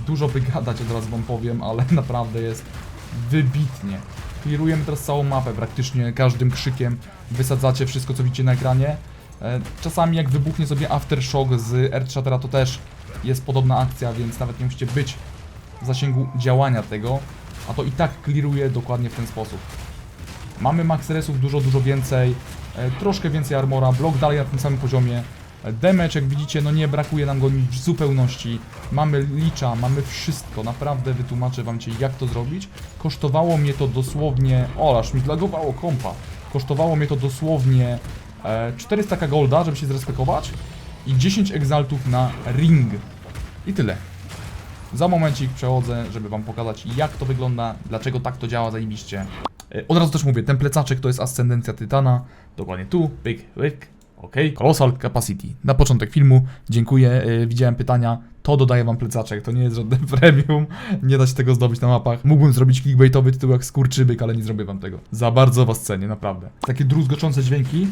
dużo by gadać, od razu wam powiem, ale naprawdę jest wybitnie. Clearujemy teraz całą mapę, praktycznie każdym krzykiem wysadzacie wszystko, co widzicie na ekranie. E, Czasami jak wybuchnie sobie Aftershock z Earthshattera, to też jest podobna akcja, więc nawet nie musicie być w zasięgu działania tego, a to i tak clearuje dokładnie w ten sposób. Mamy max resów dużo, dużo więcej, e, troszkę więcej armora, blok dalej na tym samym poziomie. Damage, jak widzicie, no nie brakuje nam go w zupełności. Mamy licza, mamy wszystko, naprawdę wytłumaczę wam cię jak to zrobić. Kosztowało mnie to dosłownie, o mi zlagowało kompa. Kosztowało mnie to dosłownie e, 400 k golda, żeby się zrespekować i 10 egzaltów na ring. I tyle. Za momencik przechodzę, żeby wam pokazać jak to wygląda, dlaczego tak to działa zajebiście. E, Od razu też mówię, ten plecaczek to jest ascendencja Tytana. Dokładnie tu, pyk, pyk. Ok, Colossal Capacity. Na początek filmu, dziękuję, e, widziałem pytania, to dodaję wam plecaczek, to nie jest żadne premium, nie da się tego zdobyć na mapach. Mógłbym zrobić clickbaitowy tytuł jak skurczybyk, ale nie zrobię wam tego. Za bardzo was cenię, naprawdę. Takie druzgoczące dźwięki,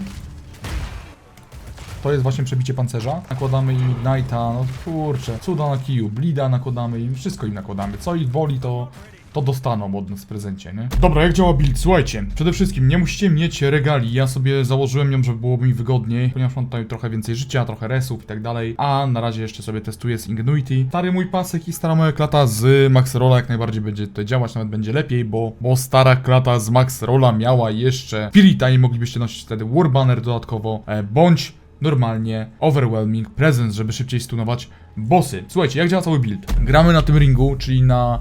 to jest właśnie przebicie pancerza. Nakładamy im Ignite'a, no kurczę, cuda na kiju, blida nakładamy im, wszystko im nakładamy. Co ich woli, to, to dostaną od nas w prezencie, nie? Dobra, jak działa build? Słuchajcie, przede wszystkim nie musicie mieć regali, ja sobie założyłem ją, żeby byłoby mi wygodniej, ponieważ mam tutaj trochę więcej życia, trochę resów i tak dalej, a na razie jeszcze sobie testuję z Ingenuity. Stary mój pasek i stara moja klata z Max Rolla jak najbardziej będzie tutaj działać, nawet będzie lepiej, bo, bo stara klata z Max Rolla miała jeszcze Spirita i moglibyście nosić wtedy Warbanner dodatkowo, e, bądź normalnie overwhelming presence, żeby szybciej stunować bossy. Słuchajcie, jak działa cały build? Gramy na tym ringu, czyli na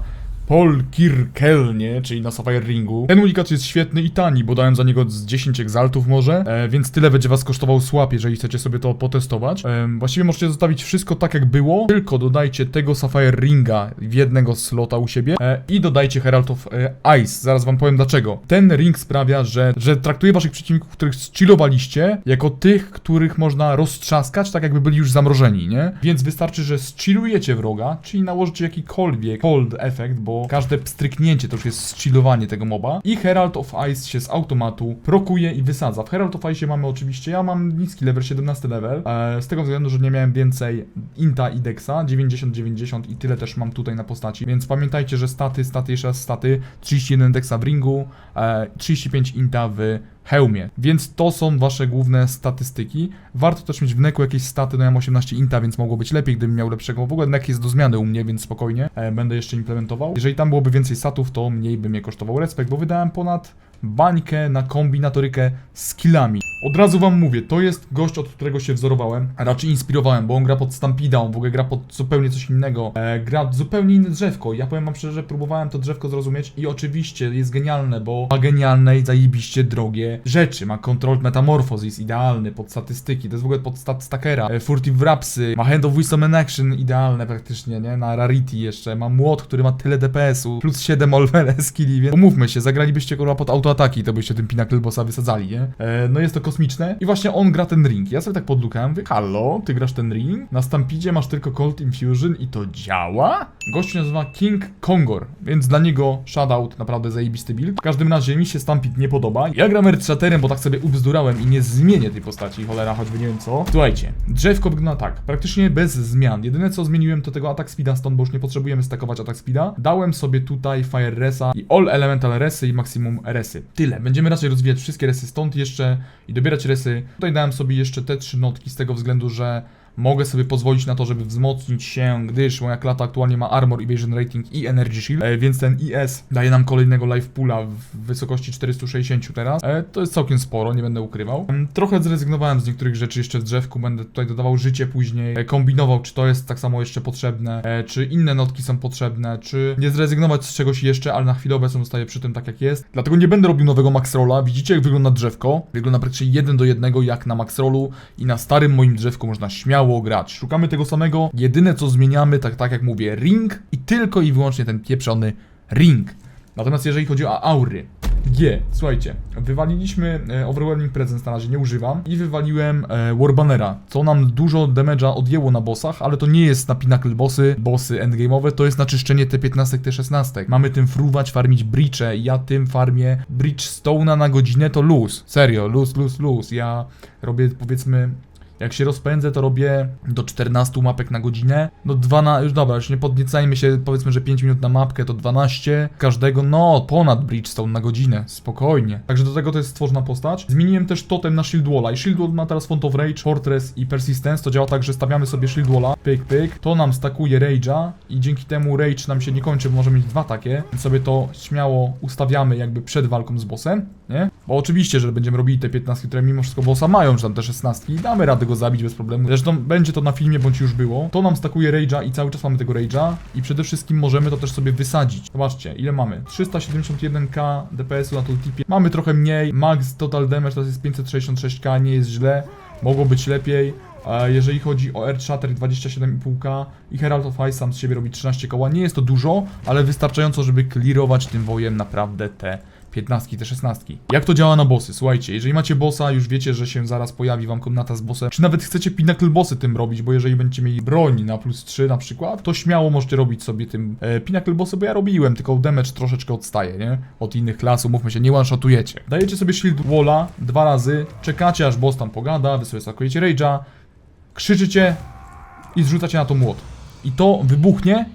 Paul Kirkelnie, czyli na Sapphire Ringu. Ten unikat jest świetny i tani, bo dałem za niego z 10 egzaltów może, e, więc tyle będzie was kosztował swap, jeżeli chcecie sobie to potestować. E, właściwie możecie zostawić wszystko tak jak było, tylko dodajcie tego Sapphire Ringa w jednego slota u siebie e, i dodajcie Herald of e, Ice. Zaraz wam powiem dlaczego. Ten ring sprawia, że, że traktuje waszych przeciwników, których zchillowaliście, jako tych, których można roztrzaskać, tak jakby byli już zamrożeni, nie? Więc wystarczy, że zchillujecie wroga, czyli nałożycie jakikolwiek cold efekt, bo każde pstryknięcie to już jest zchillowanie tego moba i Herald of Ice się z automatu prokuje i wysadza. W Herald of Ice mamy oczywiście, ja mam niski level, 17 level, e, z tego względu, że nie miałem więcej Inta i Dexa, 90-90 i tyle też mam tutaj na postaci, więc pamiętajcie, że staty, staty, jeszcze raz staty, 31 Dexa w ringu, e, 35 Inta w hełmie. Więc to są wasze główne statystyki. Warto też mieć w neku jakieś staty, no ja mam 18 inta, więc mogło być lepiej, gdybym miał lepszego. W ogóle nek jest do zmiany u mnie, więc spokojnie. E, będę jeszcze implementował. Jeżeli tam byłoby więcej statów, to mniej by mnie kosztował respekt, bo wydałem ponad bańkę na kombinatorykę z killami. Od razu wam mówię, to jest gość, od którego się wzorowałem, a raczej inspirowałem, bo on gra pod Stampida, on w ogóle gra pod zupełnie coś innego, e, gra zupełnie inne drzewko. Ja powiem wam szczerze, próbowałem to drzewko zrozumieć i oczywiście jest genialne, bo ma genialne i zajebiście drogie rzeczy. Ma Controlled Metamorphose, jest idealny pod statystyki, to jest w ogóle pod stat stackera. E, Furtive Rapsy, ma Hand of Wisdom and Action, idealne praktycznie, nie? Na Rarity jeszcze, ma młot, który ma tyle DPS-u, plus 7 olwele skilli, więc umówmy się, zagralibyście kurwa pod autoataki, to byście tym Pinnacle Bossa wysadzali, nie? E, no jest to kosmiczne i właśnie on gra ten ring. Ja sobie tak podlukałem, mówię, halo, ty grasz ten ring? Na Stampidzie masz tylko Cold Infusion i to działa? Gość się nazywa King Kongor, więc dla niego shoutout, naprawdę zajebisty build. W każdym razie mi się Stampid nie podoba. Ja gram Earthshatterem, bo tak sobie ubzdurałem i nie zmienię tej postaci, cholera, choćby nie wiem co. Słuchajcie, drzewko wygląda tak, praktycznie bez zmian. Jedyne co zmieniłem to tego atak speeda stąd, bo już nie potrzebujemy stakować atak speeda. Dałem sobie tutaj Fire Resa i All Elemental Resy i Maximum Resy. Tyle, będziemy raczej rozwijać wszystkie resy stąd jeszcze i dobierać resy. Tutaj dałem sobie jeszcze te trzy notki z tego względu, że mogę sobie pozwolić na to, żeby wzmocnić się, gdyż moja klata aktualnie ma Armor, Evasion Rating i Energy Shield, e, więc ten IS daje nam kolejnego life poola w wysokości 460 teraz. E, to jest całkiem sporo, nie będę ukrywał. Trochę zrezygnowałem z niektórych rzeczy jeszcze w drzewku, będę tutaj dodawał życie później, e, kombinował, czy to jest tak samo jeszcze potrzebne, e, czy inne notki są potrzebne, czy nie zrezygnować z czegoś jeszcze, ale na chwilę obecną zostaję przy tym tak jak jest. Dlatego nie będę robił nowego max rolla. Widzicie jak wygląda drzewko? Wygląda praktycznie jeden do jednego jak na max rollu i na starym moim drzewku można śmiało grać. Szukamy tego samego. Jedyne co zmieniamy, tak, tak jak mówię, ring i tylko i wyłącznie ten pieprzony ring. Natomiast jeżeli chodzi o aury, G, słuchajcie, wywaliliśmy e, Overwhelming Presence na razie, nie używam i wywaliłem e, Warbannera, co nam dużo damage'a odjęło na bossach, ale to nie jest na Pinnacle bossy, bossy endgame'owe, to jest na czyszczenie T15, T16. Mamy tym fruwać, farmić breache, ja tym farmię Breach Stone'a na godzinę to luz, serio, luz, luz, luz, ja robię powiedzmy Jak się rozpędzę, to robię do 14 mapek na godzinę. No 12, już dobra, już nie podniecajmy się, powiedzmy, że 5 minut na mapkę to 12. Każdego, no, ponad Bridgestone na godzinę, spokojnie. Także do tego to jest stworzona postać. Zmieniłem też totem na Shield Walla i Shield Wall ma teraz Font of Rage, Fortress i Persistence. To działa tak, że stawiamy sobie Shield Walla, pyk, pyk. To nam stakuje Rage'a i dzięki temu Rage nam się nie kończy, bo możemy mieć dwa takie. Więc sobie to śmiało ustawiamy jakby przed walką z bossem, nie? Bo oczywiście, że będziemy robili te 15, które mimo wszystko bossa mają, czy tam te 16 i damy radę go zabić bez problemu. Zresztą będzie to na filmie, bądź już było. To nam stakuje Rage'a i cały czas mamy tego Rage'a i przede wszystkim możemy to też sobie wysadzić. Zobaczcie, ile mamy? 371k DPS-u na tooltipie. Mamy trochę mniej, max total damage to jest 566k, nie jest źle. Mogło być lepiej. Jeżeli chodzi o Earth Shatter 27,5k i Herald of Ice sam z siebie robi 13 koła, nie jest to dużo, ale wystarczająco, żeby clearować tym wojem naprawdę te 15, te 16. Jak to działa na bossy? Słuchajcie, jeżeli macie bossa, już wiecie, że się zaraz pojawi wam komnata z bossem, czy nawet chcecie pinnacle bossy tym robić, bo jeżeli będziecie mieli broń na plus 3 na przykład, to śmiało możecie robić sobie tym e, pinnacle bossy, bo ja robiłem, tylko damage troszeczkę odstaje, nie? Od innych klasów, mówmy się, nie one-shotujecie. Dajecie sobie shield walla dwa razy, czekacie aż boss tam pogada, wy sobie stakujecie rage'a, krzyczycie i zrzucacie na to młot. I to wybuchnie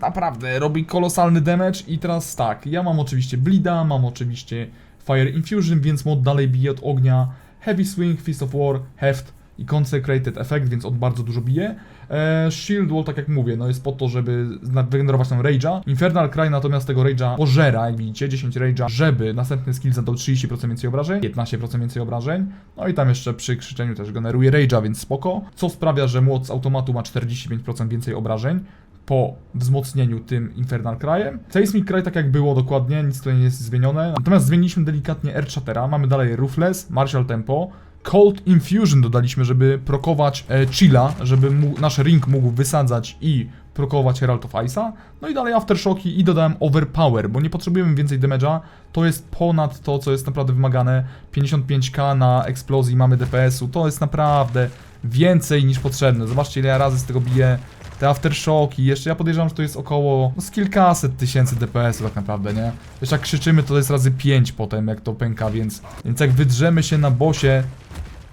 naprawdę robi kolosalny damage i teraz tak, ja mam oczywiście Bleeda, mam oczywiście Fire Infusion, więc mod dalej bije od ognia, Heavy Swing, Fist of War, Heft i Consecrated Effect, więc on bardzo dużo bije. E, Shield Wall, tak jak mówię, no jest po to, żeby wygenerować tam Rage'a. Infernal Cry natomiast tego Rage'a pożera, jak widzicie, 10 Rage'a, żeby następny skill zadał 30% więcej obrażeń, 15% więcej obrażeń, no i tam jeszcze przy krzyczeniu też generuje Rage'a, więc spoko. Co sprawia, że młot z automatu ma 45% więcej obrażeń, po wzmocnieniu tym Infernal Cryem. Seismic Cry tak jak było dokładnie, nic tutaj nie jest zmienione. Natomiast zmieniliśmy delikatnie Earth Shattera, mamy dalej Ruthless, Martial Tempo, Cold Infusion dodaliśmy, żeby prokować e, Chilla, żeby mu, nasz ring mógł wysadzać i prokować Herald of Ice'a. No i dalej Aftershocki i dodałem Overpower, bo nie potrzebujemy więcej damage'a. To jest ponad to, co jest naprawdę wymagane. 55k na eksplozji mamy DPS-u, to jest naprawdę więcej niż potrzebne. Zobaczcie ile ja razy z tego biję. Te aftershocki, jeszcze ja podejrzewam, że to jest około no, z kilkaset tysięcy DPS-u tak naprawdę, nie? Jeszcze jak krzyczymy, to jest razy 5 potem, jak to pęka, więc, więc jak wydrzemy się na bosie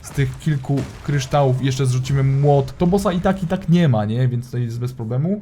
z tych kilku kryształów i jeszcze zrzucimy młot, to bossa i tak i tak nie ma, nie? Więc to jest bez problemu.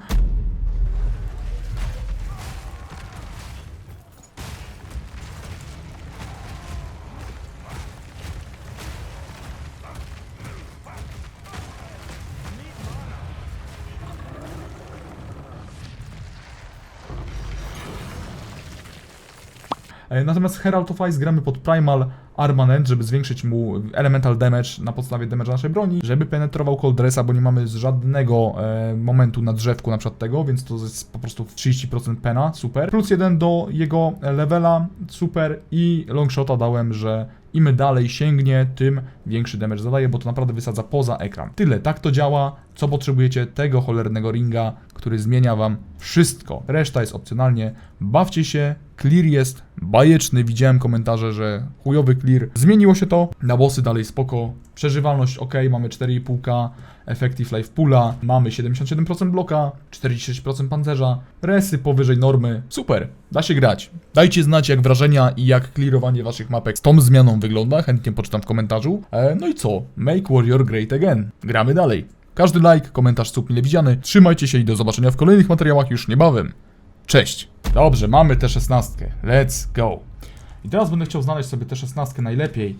Natomiast Herald of Ice gramy pod Primal Armament, żeby zwiększyć mu elemental damage na podstawie damage naszej broni, żeby penetrował Cold Dressa, bo nie mamy żadnego e, momentu na drzewku na przykład tego, więc to jest po prostu 30% pena, super. Plus jeden do jego levela, super i longshota dałem, że im dalej sięgnie, tym większy damage zadaje, bo to naprawdę wysadza poza ekran. Tyle, tak to działa. Co potrzebujecie? Tego cholernego ringa, który zmienia wam wszystko. Reszta jest opcjonalnie. Bawcie się, clear jest bajeczny. Widziałem komentarze, że chujowy Zmieniło się to. Na bossy dalej spoko. Przeżywalność ok, mamy 4,5k. Effective Life Pula, mamy 77% bloka, 46% pancerza, resy powyżej normy. Super, da się grać. Dajcie znać jak wrażenia i jak clearowanie waszych mapek z tą zmianą wygląda, chętnie poczytam w komentarzu. E, no i co? Make Warrior Great Again. Gramy dalej. Każdy like, komentarz sub mile widziany. Trzymajcie się i do zobaczenia w kolejnych materiałach już niebawem. Cześć. Dobrze, mamy tę 16. Let's go. I teraz będę chciał znaleźć sobie tę 16 najlepiej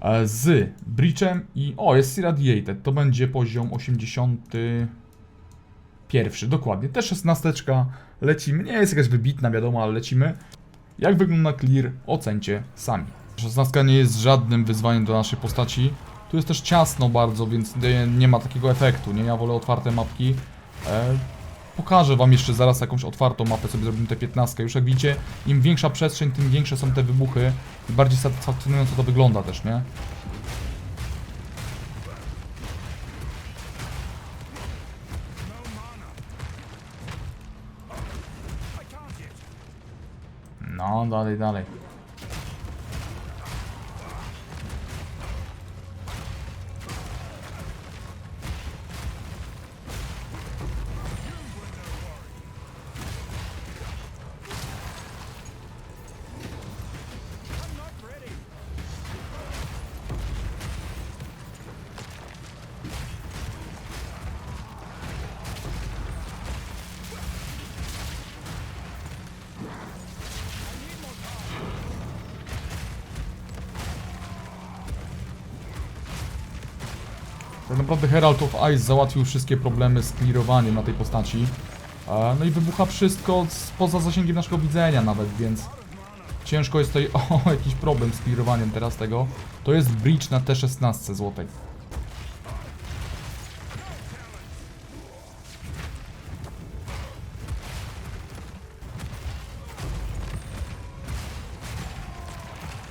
e, z Breachem i... O, jest Irradiated. To będzie poziom 81. Dokładnie. Też 16. Lecimy. Nie jest jakaś wybitna, wiadomo, ale lecimy. Jak wygląda clear, ocencie sami. 16 nie jest żadnym wyzwaniem do naszej postaci. Tu jest też ciasno bardzo, więc nie, ma takiego efektu, nie? Ja wolę otwarte mapki. Pokażę wam jeszcze zaraz jakąś otwartą mapę, sobie zrobimy te 15. Już jak widzicie, im większa przestrzeń, tym większe są te wybuchy. I bardziej satysfakcjonująco to wygląda też, nie? No, dalej, dalej. Naprawdę Herald of Ice załatwił wszystkie problemy z clearowaniem na tej postaci. E, No i wybucha wszystko poza zasięgiem naszego widzenia nawet, więc ciężko jest tutaj o jakiś problem z clearowaniem teraz tego. To jest bridge na T16 złotej.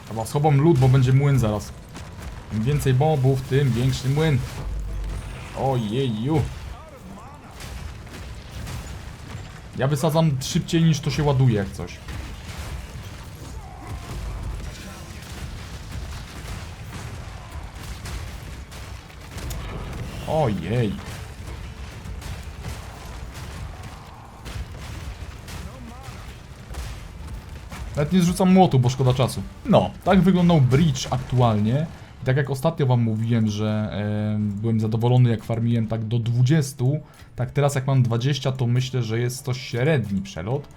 Chyba schowam lód, bo będzie młyn zaraz. Im więcej bobów, tym większy młyn. Ojeju. Ja wysadzam szybciej niż to się ładuje jak coś. Ojej. Nawet nie zrzucam młotu, bo szkoda czasu. No, tak wyglądał bridge aktualnie. I tak jak ostatnio wam mówiłem, że byłem zadowolony jak farmiłem tak do 20, tak teraz jak mam 20 to myślę, że jest to średni przelot.